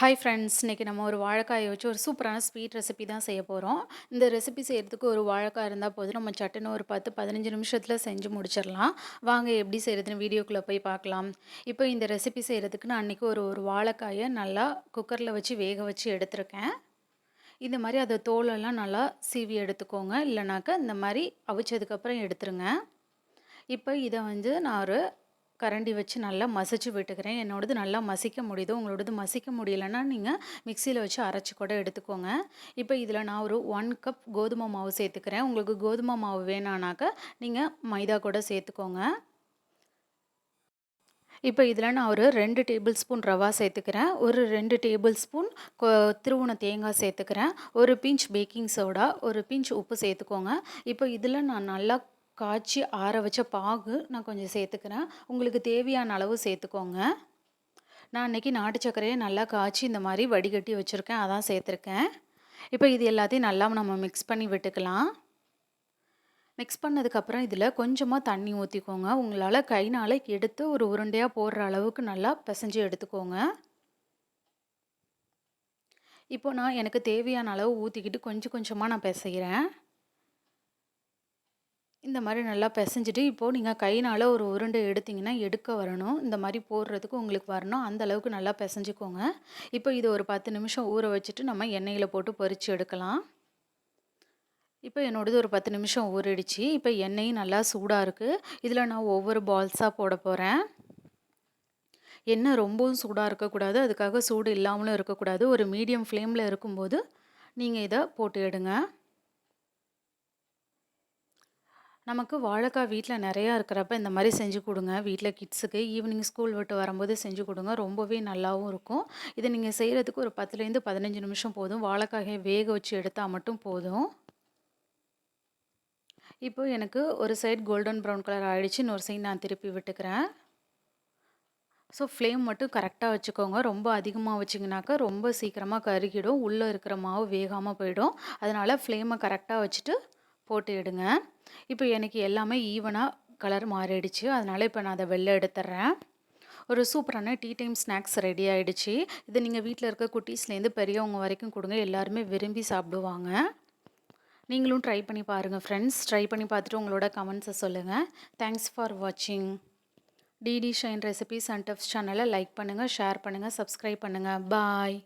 Hi friends இன்றைக்கி நம்ம ஒரு வாழைக்காயை வச்சு ஒரு சூப்பரான ஸ்வீட் ரெசிபி தான் செய்ய போகிறோம் இந்த ரெசிபி செய்கிறதுக்கு ஒரு வாழைக்காய் இருந்தால் போதும். நம்ம சட்டுன்னு ஒரு பத்து பதினஞ்சு நிமிஷத்தில் செஞ்சு முடிச்சிடலாம். வாங்க எப்படி செய்கிறதுன்னு வீடியோக்குள்ளே போய் பார்க்கலாம். இப்போ இந்த ரெசிபி செய்கிறதுக்கு நான் அன்றைக்கி ஒரு ஒரு வாழைக்காயை நல்லா குக்கரில் வச்சு வேக வச்சு எடுத்திருக்கேன். இந்த மாதிரி அதை தோலெல்லாம் நல்லா சீவி எடுத்துக்கோங்க. இல்லைனாக்கா இந்த மாதிரி அவிச்சதுக்கப்புறம் எடுத்துருங்க. இப்போ இதை வந்து நான் ஒரு கரண்டி வச்சு நல்லா மசிச்சு விட்டுக்கிறேன். என்னோடது நல்லா மசிக்க முடியுது. உங்களோடது மசிக்க முடியலன்னா நீங்கள் மிக்சியில் வச்சு அரைச்சி கூட எடுத்துக்கோங்க. இப்போ இதில் நான் ஒரு ஒன் கப் கோதுமை மாவு சேர்த்துக்கிறேன். உங்களுக்கு கோதுமை மாவு வேணானாக்கா நீங்கள் மைதா கூட சேர்த்துக்கோங்க. இப்போ இதில் நான் ஒரு ரெண்டு டேபிள் ஸ்பூன் ரவா சேர்த்துக்கிறேன். ஒரு ரெண்டு டேபிள் ஸ்பூன் திருவுண தேங்காய் சேர்த்துக்கிறேன். ஒரு பிஞ்ச் பேக்கிங் சோடா ஒரு பிஞ்ச் உப்பு சேர்த்துக்கோங்க. இப்போ இதில் நான் நல்லா காய்ச்சி ஆற வச்ச பாகு நான் கொஞ்சம் சேர்த்துக்கிறேன். உங்களுக்கு தேவையான அளவு சேர்த்துக்கோங்க. நான் அன்றைக்கி நாட்டு சர்க்கரையை நல்லா காய்ச்சி இந்த மாதிரி வடிகட்டி வச்சுருக்கேன். அதான் சேர்த்துருக்கேன். இப்போ இது எல்லாத்தையும் நல்லா நம்ம மிக்ஸ் பண்ணி விட்டுக்கலாம். மிக்ஸ் பண்ணதுக்கப்புறம் இதில் கொஞ்சமாக தண்ணி ஊற்றிக்கோங்க உங்களால் கைனால் எடுத்து ஒரு உருண்டையாக போடுற அளவுக்கு நல்லா பிசைஞ்சு எடுத்துக்கோங்க. இப்போ நான் எனக்கு தேவையான அளவு ஊற்றிக்கிட்டு கொஞ்சம் கொஞ்சமாக நான் பிசைகிறேன். இந்த மாதிரி நல்லா பிசைஞ்சிட்டு இப்போது நீங்கள் கைனால் ஒரு உருண்டை எடுத்திங்கன்னா எடுக்க வரணும். இந்த மாதிரி போடுறதுக்கு உங்களுக்கு வரணும். அந்த அளவுக்கு நல்லா பிசைஞ்சிக்கோங்க. இப்போ இது ஒரு பத்து நிமிஷம் ஊற வச்சுட்டு நம்ம எண்ணெயில் போட்டு பொறிச்சு எடுக்கலாம். இப்போ என்னோடது ஒரு பத்து நிமிஷம் ஊறிடுச்சு. இப்போ எண்ணெயும் நல்லா சூடாக இருக்குது இதில் நான் ஒவ்வொரு பால்ஸாக போட போகிறேன் எண்ணெய் ரொம்பவும் சூடாக இருக்கக்கூடாது. அதுக்காக சூடு இல்லாமலும் இருக்கக்கூடாது. ஒரு மீடியம் ஃப்ளேமில் இருக்கும்போது நீங்கள் இதை போட்டு எடுங்க. நமக்கு வாழைக்காய் வீட்டில் நிறையா இருக்கிறப்ப இந்த மாதிரி செஞ்சு கொடுங்க. வீட்டில் கிட்ஸுக்கு ஈவினிங் ஸ்கூல் விட்டு வரும்போது செஞ்சு கொடுங்க. ரொம்பவே நல்லாவும் இருக்கும். இதை நீங்கள் செய்கிறதுக்கு ஒரு பத்துலேருந்து பதினஞ்சு நிமிஷம் போதும். வாழைக்காயை வேக வச்சு எடுத்தால் மட்டும் போதும். இப்போ எனக்கு ஒரு சைட் கோல்டன் ப்ரௌன் கலர் ஆகிடுச்சு இன்னொரு சைட் நான் திருப்பி விட்டுக்கிறேன். ஸோ ஃப்ளேம் மட்டும் கரெக்டாக வச்சுக்கோங்க. ரொம்ப அதிகமாக வச்சிங்கனாக்கா ரொம்ப சீக்கிரமாக கருகிடும். உள்ளே இருக்கிற மாவு வேகாமல் போயிடும். அதனால் ஃப்ளேமை கரெக்டாக வச்சுட்டு போட்டு எடுங்க. இப்போ எனக்கு எல்லாமே ஈவனாக கலர் மாறிடுச்சு. அதனால் இப்போ நான் அதை வெளில எடுத்துட்றேன் ஒரு சூப்பரான டீ டைம் ஸ்நாக்ஸ் ரெடி ஆகிடுச்சு இதை நீங்கள் வீட்டில் இருக்க குட்டீஸ்லேருந்து பெரியவங்க வரைக்கும் கொடுங்க. எல்லாருமே விரும்பி சாப்பிடுவாங்க. நீங்களும் ட்ரை பண்ணி பாருங்கள் ஃப்ரெண்ட்ஸ் ட்ரை பண்ணி பார்த்துட்டு உங்களோட கமெண்ட்ஸை சொல்லுங்கள் தேங்க்ஸ் ஃபார் வாட்சிங் DD shine recipes and tuffs சேனலை லைக் பண்ணுங்கள் ஷேர் பண்ணுங்கள் சப்ஸ்கிரைப் பண்ணுங்கள் பாய்